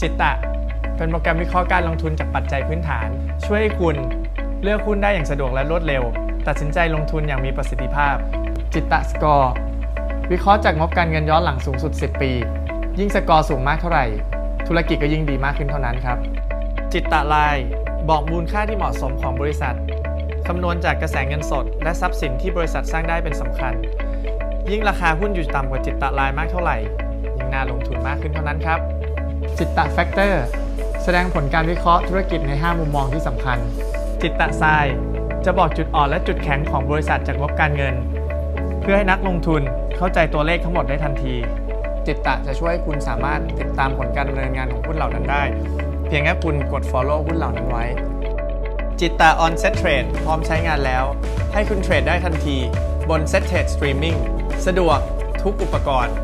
จิตตะ เป็นโปรแกรมวิเคราะห์การลงทุนจากปัจจัยพื้นฐาน ช่วยให้คุณเลือกหุ้นได้อย่างสะดวกและรวดเร็ว ตัดสินใจลงทุนอย่างมีประสิทธิภาพ จิตตะสกอร์วิเคราะห์จากงบการเงินย้อนหลังสูงสุด 10 ปี ยิ่งสกอร์สูงมากเท่าไหร่ ธุรกิจก็ยิ่งดีมากขึ้นเท่านั้นครับ จิตตะลน์บอกมูลค่าที่เหมาะสมของบริษัทคำนวณจากกระแสเงินสด และทรัพย์สินที่บริษัทสร้างได้เป็นสำคัญ ยิ่งราคาหุ้นอยู่ต่ำกว่าจิตตะลน์มากเท่าไหร่ ยิ่งน่าลงทุนมากขึ้นเท่านั้นครับ จิตตะแฟกเตอร์แสดงผลการวิเคราะห์ธุรกิจใน 5 มุมมองที่สำคัญ จิตตะทรายจะบอกจุดอ่อนและจุดแข็งของบริษัทจากงบการเงิน เพื่อให้นักลงทุนเข้าใจตัวเลขทั้งหมดได้ทันที จิตตะจะช่วยให้คุณสามารถติดตามผลการดำเนินงานของหุ้นเหล่านั้นได้ เพียงแค่คุณกด follow หุ้นเหล่านั้นไว้ จิตตะ on set trade พร้อมใช้งานแล้ว ให้คุณเทรดได้ทันทีบน set trade streaming สะดวกทุกอุปกรณ์